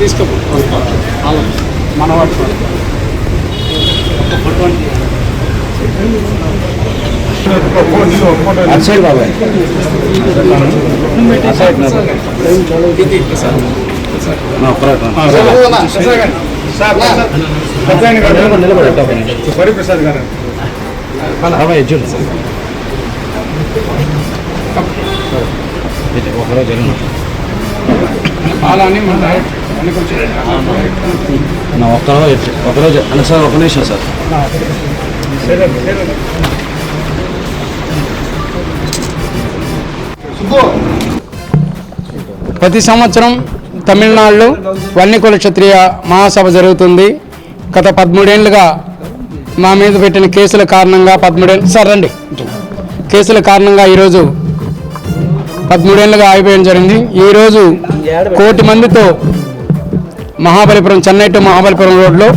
తీసుకోపో మనవాడు అటు సైడ్ బాబాయ్ హరిప్రసాద్ గారు. ఒకరోజు జరిగిన అలా అని మన అన్ని కొంచెం నా ఒక్కరోజు ఒకరోజు అన్న సార్ ఒక నిమిషం సార్. ప్రతి సంవత్సరం తమిళనాడులో వన్యకుల క్షత్రియ మహాసభ జరుగుతుంది. గత పదమూడేళ్ళుగా మా మీద పెట్టిన కేసుల కారణంగా పదమూడేళ్ళు సార్ రండి. కేసుల కారణంగా ఈరోజు పదమూడేళ్ళుగా ఆగిపోయడం జరిగింది. ఈరోజు కోటి మందితో మహాబలిపురం చెన్నై టు మహాబలిపురం రోడ్లో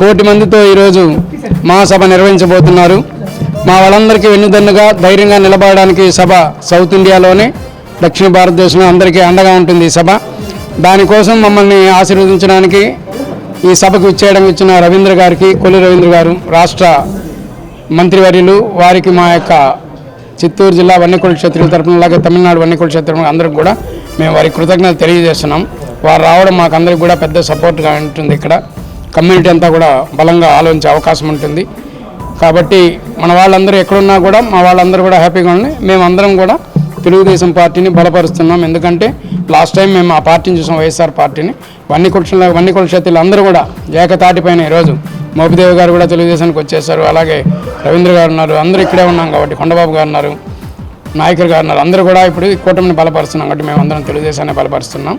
కోటి మందితో ఈరోజు మహాసభ నిర్వహించబోతున్నారు. మా వాళ్ళందరికీ వెన్నుదన్నుగా ధైర్యంగా నిలబడడానికి సభ సౌత్ ఇండియాలోనే దక్షిణ భారతదేశంలో అందరికీ అండగా ఉంటుంది ఈ సభ. దానికోసం మమ్మల్ని ఆశీర్వదించడానికి ఈ సభకు ఇచ్చేయడం ఇచ్చిన రవీంద్ర గారికి కొల్లి రవీంద్ర గారు రాష్ట్ర మంత్రివర్యులు వారికి మా యొక్క చిత్తూరు జిల్లా వన్యకుల క్షేత్రుల తరఫున అలాగే తమిళనాడు వన్యకుల క్షేత్రం అందరికి కూడా మేము వారికి కృతజ్ఞతలు తెలియజేస్తున్నాం. వారు రావడం మాకు అందరికి కూడా పెద్ద సపోర్ట్గా ఉంటుంది ఇక్కడ. కమ్యూనిటీ అంతా కూడా బలంగా ఆలోచించే అవకాశం ఉంటుంది. కాబట్టి మన వాళ్ళందరూ ఎక్కడున్నా కూడా మా వాళ్ళందరూ కూడా హ్యాపీగా ఉండి మేమందరం కూడా తెలుగుదేశం పార్టీని బలపరుస్తున్నాం. ఎందుకంటే లాస్ట్ టైం మేము ఆ పార్టీని చూసాం వైఎస్ఆర్ పార్టీని. వన్ని కుల వన్ని కులక్షేత్రులు అందరూ కూడా ఏకతాటిపైన ఈరోజు మోపిదేవి గారు కూడా తెలుగుదేశానికి వచ్చేసారు. అలాగే రవీంద్ర గారు ఉన్నారు. అందరూ ఇక్కడే ఉన్నాం కాబట్టి కొండబాబు గారు ఉన్నారు నాయకులు గారు ఉన్నారు. అందరూ కూడా ఇప్పుడు ఈ కూటమిని బలపరుస్తున్నాం కాబట్టి మేము అందరం తెలుగుదేశాన్ని బలపరుస్తున్నాం.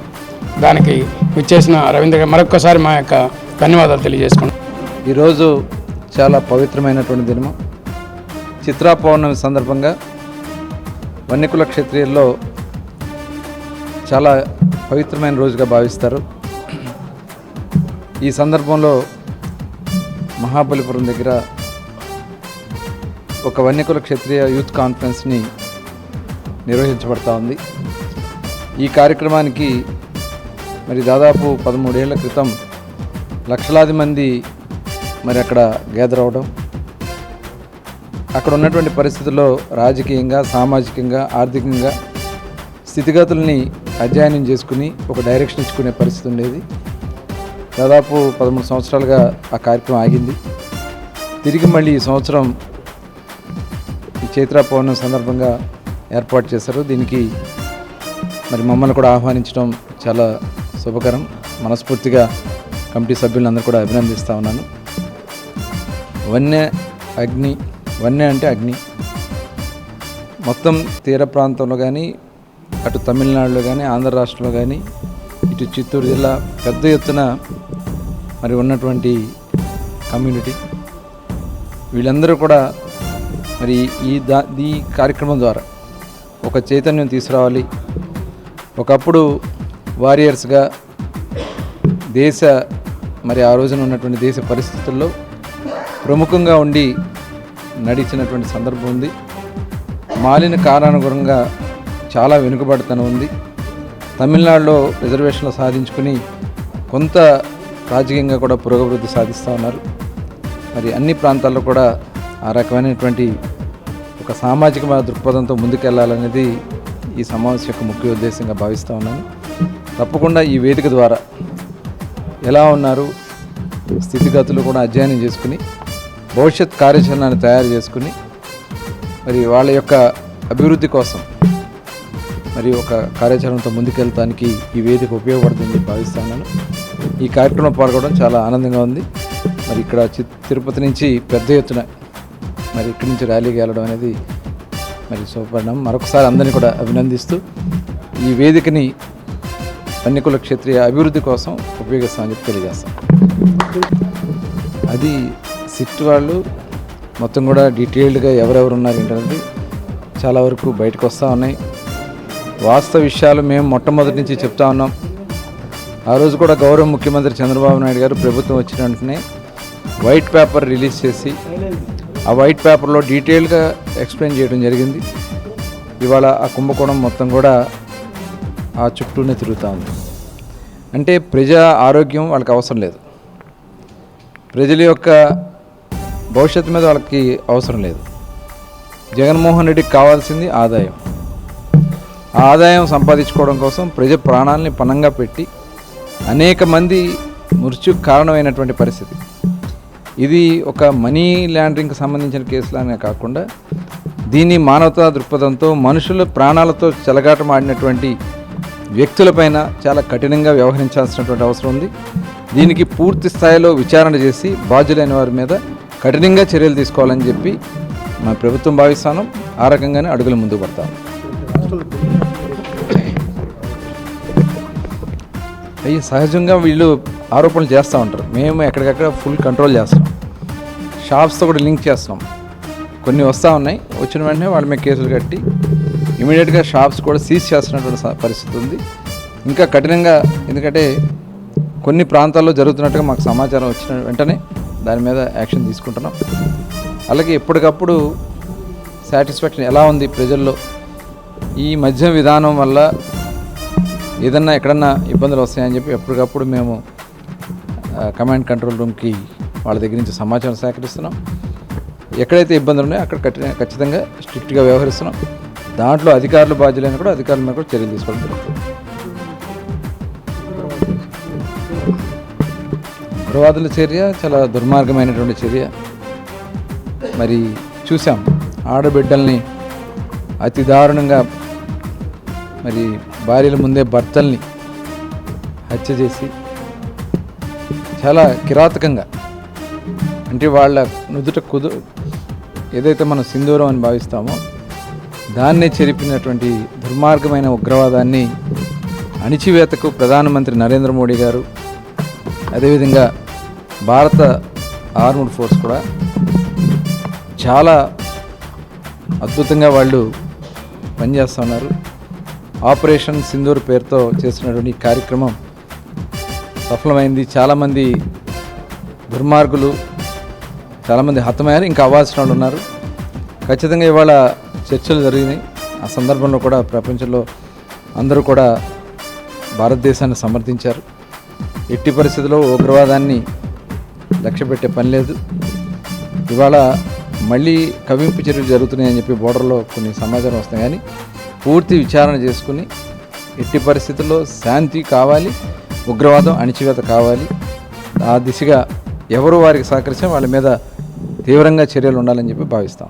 దానికి విచ్చేసిన రవీంద్ర గారు మరొక్కసారి మా యొక్క ధన్యవాదాలు తెలియజేసుకుంటాం ఈరోజు చాలా పవిత్రమైనటువంటి దినము చిత్రా పౌర్ణమి సందర్భంగా వన్యకుల క్షత్రియుల్లో చాలా పవిత్రమైన రోజుగా భావిస్తారు. ఈ సందర్భంలో మహాబలిపురం దగ్గర ఒక వన్యకుల క్షత్రియ యూత్ కాన్ఫరెన్స్ని నిర్వహించబడతా ఉంది. ఈ కార్యక్రమానికి మరి దాదాపు పదమూడేళ్ళ క్రితం లక్షలాది మంది మరి అక్కడ గ్యాదర్ అవడం అక్కడ ఉన్నటువంటి పరిస్థితుల్లో రాజకీయంగా సామాజికంగా ఆర్థికంగా స్థితిగతుల్ని అధ్యయనం చేసుకుని ఒక డైరెక్షన్ ఇచ్చుకునే పరిస్థితి ఉండేది. దాదాపు పదమూడు సంవత్సరాలుగా ఆ కార్యక్రమం ఆగింది. తిరిగి మళ్ళీ ఈ సంవత్సరం ఈ చైత్ర పౌర్ణం సందర్భంగా ఏర్పాటు చేశారు. దీనికి మరి మమ్మల్ని కూడా ఆహ్వానించడం చాలా శుభకరం. మనస్ఫూర్తిగా కమిటీ సభ్యులందరూ కూడా అభినందిస్తూ ఉన్నాను. వన్య అగ్ని వన్య అంటే అగ్ని. మొత్తం తీర ప్రాంతంలో కానీ అటు తమిళనాడులో కానీ ఆంధ్ర రాష్ట్రంలో కానీ ఇటు చిత్తూరు జిల్లా పెద్ద ఎత్తున మరి ఉన్నటువంటి కమ్యూనిటీ. వీళ్ళందరూ కూడా మరి ఈ దా ఈ కార్యక్రమం ద్వారా ఒక చైతన్యం తీసుకురావాలి. ఒకప్పుడు వారియర్స్గా దేశ మరి ఆ రోజున ఉన్నటువంటి దేశ పరిస్థితుల్లో ప్రముఖంగా ఉండి నడిచినటువంటి సందర్భం ఉంది. మాలిన కారణానుగుణంగా చాలా వెనుకబడతనం ఉంది. తమిళనాడులో రిజర్వేషన్లు సాధించుకుని కొంత రాజకీయంగా కూడా పురోగభివృద్ధి సాధిస్తూ ఉన్నారు. మరి అన్ని ప్రాంతాల్లో కూడా ఆ రకమైనటువంటి ఒక సామాజిక దృక్పథంతో ముందుకెళ్ళాలనేది ఈ సమావేశం యొక్క ముఖ్య ఉద్దేశంగా భావిస్తూ ఉన్నాను. తప్పకుండా ఈ వేదిక ద్వారా ఎలా ఉన్నారు స్థితిగతులు కూడా అధ్యయనం చేసుకుని భవిష్యత్ కార్యాచరణను తయారు చేసుకుని మరి వాళ్ళ యొక్క అభివృద్ధి కోసం మరి ఒక కార్యాచరణతో ముందుకెళ్ళటానికి ఈ వేదిక ఉపయోగపడుతుంది భావిస్తున్నాను. ఈ కార్యక్రమం పాల్గొనడం చాలా ఆనందంగా ఉంది. మరి ఇక్కడ చి- తిరుపతి నుంచి పెద్ద ఎత్తున మరి ఇక్కడి నుంచి ర్యాలీకి వెళ్ళడం అనేది మరి శుభపడడం మరొకసారి అందరినీ కూడా అభినందిస్తూ ఈ వేదికని అన్నికుల క్షేత్రీయ అభివృద్ధి కోసం ఉపయోగిస్తామని చెప్పి తెలియజేస్తాం. అది సిట్ వాళ్ళు మొత్తం కూడా డీటెయిల్డ్గా ఎవరెవరు ఉన్నారు ఏంటనేది చాలా వరకు బయటకు వస్తూ ఉన్నాయి. వాస్తవ విషయాలు మేము మొట్టమొదటి నుంచి చెప్తా ఉన్నాం. ఆ రోజు కూడా గౌరవ ముఖ్యమంత్రి చంద్రబాబు నాయుడు గారు ప్రభుత్వం వచ్చిన వెంటనే వైట్ పేపర్ రిలీజ్ చేసి ఆ వైట్ పేపర్లో డీటెయిల్గా ఎక్స్ప్లెయిన్ చేయడం జరిగింది. ఇవాళ ఆ కుంభకోణం మొత్తం కూడా ఆ చుట్టూనే తిరుగుతూ ఉంది. అంటే ప్రజా ఆరోగ్యం వాళ్ళకి అవసరం లేదు. ప్రజల యొక్క భవిష్యత్తు మీద వాళ్ళకి అవసరం లేదు. జగన్మోహన్ రెడ్డికి కావాల్సింది ఆదాయం. ఆదాయం సంపాదించుకోవడం కోసం ప్రజ ప్రాణాలని పణంగా పెట్టి అనేక మంది మృత్యుకు కారణమైనటువంటి పరిస్థితి. ఇది ఒక మనీ ల్యాండరింగ్కి సంబంధించిన కేసులానే కాకుండా దీన్ని మానవతా దృక్పథంతో మనుషుల ప్రాణాలతో చెలగాటమాడినటువంటి వ్యక్తులపైన చాలా కఠినంగా వ్యవహరించాల్సినటువంటి అవసరం ఉంది. దీనికి పూర్తి స్థాయిలో విచారణ చేసి బాధ్యులైన వారి మీద కఠినంగా చర్యలు తీసుకోవాలని చెప్పి మా ప్రభుత్వం భావిస్తాను. ఆ రకంగానే అడుగులు ముందుకు పడతాను. అయ్యి సహజంగా వీళ్ళు ఆరోపణలు చేస్తూ ఉంటారు. మేము ఎక్కడికక్కడ ఫుల్ కంట్రోల్ చేస్తాం. షాప్స్తో కూడా లింక్ చేస్తాం. కొన్ని వస్తూ ఉన్నాయి. వచ్చిన వెంటనే వాళ్ళ మీద కేసులు కట్టి ఇమీడియట్గా షాప్స్ కూడా సీజ్ చేస్తున్నటువంటి పరిస్థితి ఉంది. ఇంకా కఠినంగా ఎందుకంటే కొన్ని ప్రాంతాల్లో జరుగుతున్నట్టుగా మాకు సమాచారం వచ్చిన వెంటనే దాని మీద యాక్షన్ తీసుకుంటున్నాం. అలాగే ఎప్పటికప్పుడు సాటిస్ఫాక్షన్ ఎలా ఉంది ప్రజల్లో? ఈ మద్యం విధానం వల్ల ఏదన్నా ఎక్కడన్నా ఇబ్బందులు వస్తాయని చెప్పి ఎప్పటికప్పుడు మేము కమాండ్ కంట్రోల్ రూమ్కి వాళ్ళ దగ్గర నుంచి సమాచారం సేకరిస్తున్నాం. ఎక్కడైతే ఇబ్బందులు ఉన్నాయో అక్కడ కఠిన ఖచ్చితంగా స్ట్రిక్ట్గా వ్యవహరిస్తున్నాం. దాంట్లో అధికారులు బాధ్యులైన కూడా అధికారుల మీద కూడా చర్యలు తీసుకోవడం జరుగుతుంది. ఉగ్రవాదుల చర్య చాలా దుర్మార్గమైనటువంటి చర్య. మరి చూసాం ఆడబిడ్డల్ని అతి దారుణంగా మరి భార్యల ముందే భర్తల్ని హత్య చేసి చాలా కిరాతకంగా అంటే వాళ్ళ నుదుట కుదు ఏదైతే మనం సింధూరం అని భావిస్తామో దాన్నే చెరిపినటువంటి దుర్మార్గమైన ఉగ్రవాదాన్ని అణిచివేతకు ప్రధానమంత్రి నరేంద్ర మోడీ గారు అదేవిధంగా భారత ఆర్మ్డ్ ఫోర్స్ కూడా చాలా అద్భుతంగా వాళ్ళు పనిచేస్తున్నారు ఆపరేషన్ సింధూర్ పేరుతో చేసినటువంటి కార్యక్రమం సఫలమైంది. చాలామంది దుర్మార్గులు చాలామంది హతమయ్యారు ఇంకా అవ్వాల్సిన వాళ్ళు ఉన్నారు. ఖచ్చితంగా ఇవాళ చర్చలు జరిగినాయి. ఆ సందర్భంలో కూడా ప్రపంచంలో అందరూ కూడా భారతదేశాన్ని సమర్థించారు. ఎట్టి పరిస్థితుల్లో ఉగ్రవాదాన్ని లక్ష్యపెట్టే పని లేదు. ఇవాళ మళ్ళీ కవింపు చర్యలు జరుగుతున్నాయని చెప్పి బోర్డర్లో కొన్ని సమాచారం వస్తాయి కానీ పూర్తి విచారణ చేసుకుని ఎట్టి పరిస్థితుల్లో శాంతి కావాలి ఉగ్రవాదం అణిచివేత కావాలి ఆ దిశగా ఎవరు వారికి సహకరిస్తే వాళ్ళ మీద తీవ్రంగా చర్యలు ఉండాలని చెప్పి భావిస్తాం.